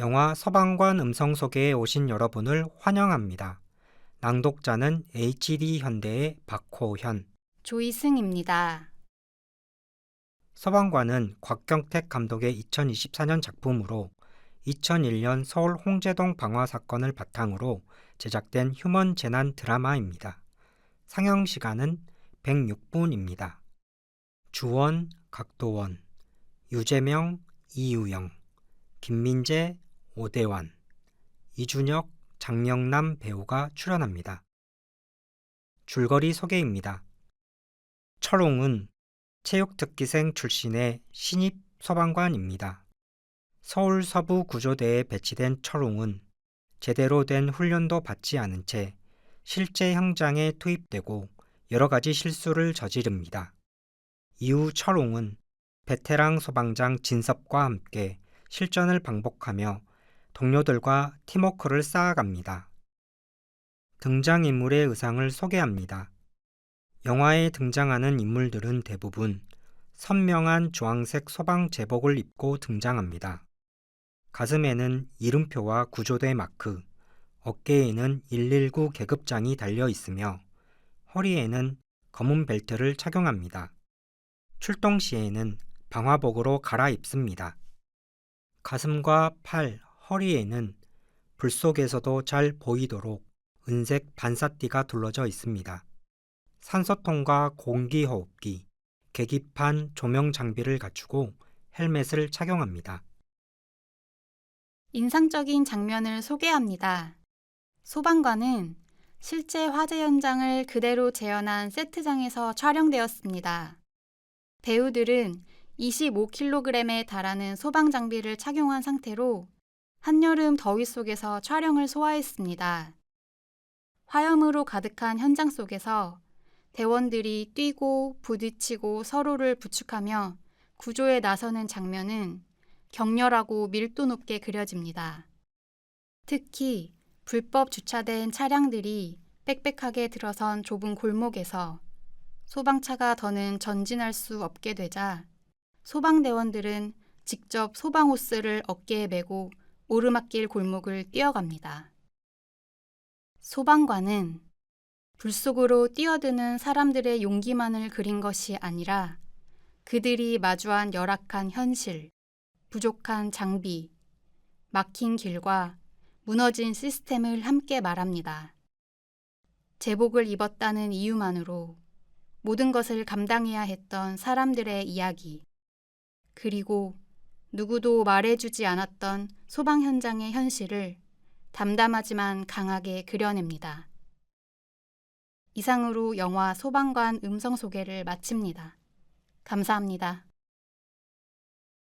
영화 서방관 음성 소개에 오신 여러분을 환영합니다. 낭독자는 HD 현대의 박호현. 조이승입니다. 서방관은 곽경택 감독의 2024년 작품으로 2001년 서울 홍제동 방화 사건을 바탕으로 제작된 휴먼 재난 드라마입니다. 상영 시간은 106분입니다. 주원, 각도원, 유재명, 이유영, 김민재, 오대환, 이준혁, 장영남 배우가 출연합니다. 줄거리 소개입니다. 철옹은 체육특기생 출신의 신입 소방관입니다. 서울 서부 구조대에 배치된 철옹은 제대로 된 훈련도 받지 않은 채 실제 현장에 투입되고 여러 가지 실수를 저지릅니다. 이후 철옹은 베테랑 소방장 진섭과 함께 실전을 반복하며 동료들과 팀워크를 쌓아갑니다. 등장인물의 의상을 소개합니다. 영화에 등장하는 인물들은 대부분 선명한 주황색 소방 제복을 입고 등장합니다. 가슴에는 이름표와 구조대 마크, 어깨에는 119 계급장이 달려 있으며 허리에는 검은 벨트를 착용합니다. 출동 시에는 방화복으로 갈아입습니다. 가슴과 팔, 허리에는 불 속에서도 잘 보이도록 은색 반사띠가 둘러져 있습니다. 산소통과 공기호흡기, 계기판 조명 장비를 갖추고 헬멧을 착용합니다. 인상적인 장면을 소개합니다. 소방관은 실제 화재 현장을 그대로 재현한 세트장에서 촬영되었습니다. 배우들은 25kg에 달하는 소방 장비를 착용한 상태로 한여름 더위 속에서 촬영을 소화했습니다. 화염으로 가득한 현장 속에서 대원들이 뛰고 부딪히고 서로를 부축하며 구조에 나서는 장면은 격렬하고 밀도 높게 그려집니다. 특히 불법 주차된 차량들이 빽빽하게 들어선 좁은 골목에서 소방차가 더는 전진할 수 없게 되자 소방대원들은 직접 소방호스를 어깨에 메고 오르막길 골목을 뛰어갑니다. 소방관은 불 속으로 뛰어드는 사람들의 용기만을 그린 것이 아니라 그들이 마주한 열악한 현실, 부족한 장비, 막힌 길과 무너진 시스템을 함께 말합니다. 제복을 입었다는 이유만으로 모든 것을 감당해야 했던 사람들의 이야기, 그리고 누구도 말해주지 않았던 소방 현장의 현실을 담담하지만 강하게 그려냅니다. 이상으로 영화 소방관 음성 소개를 마칩니다. 감사합니다.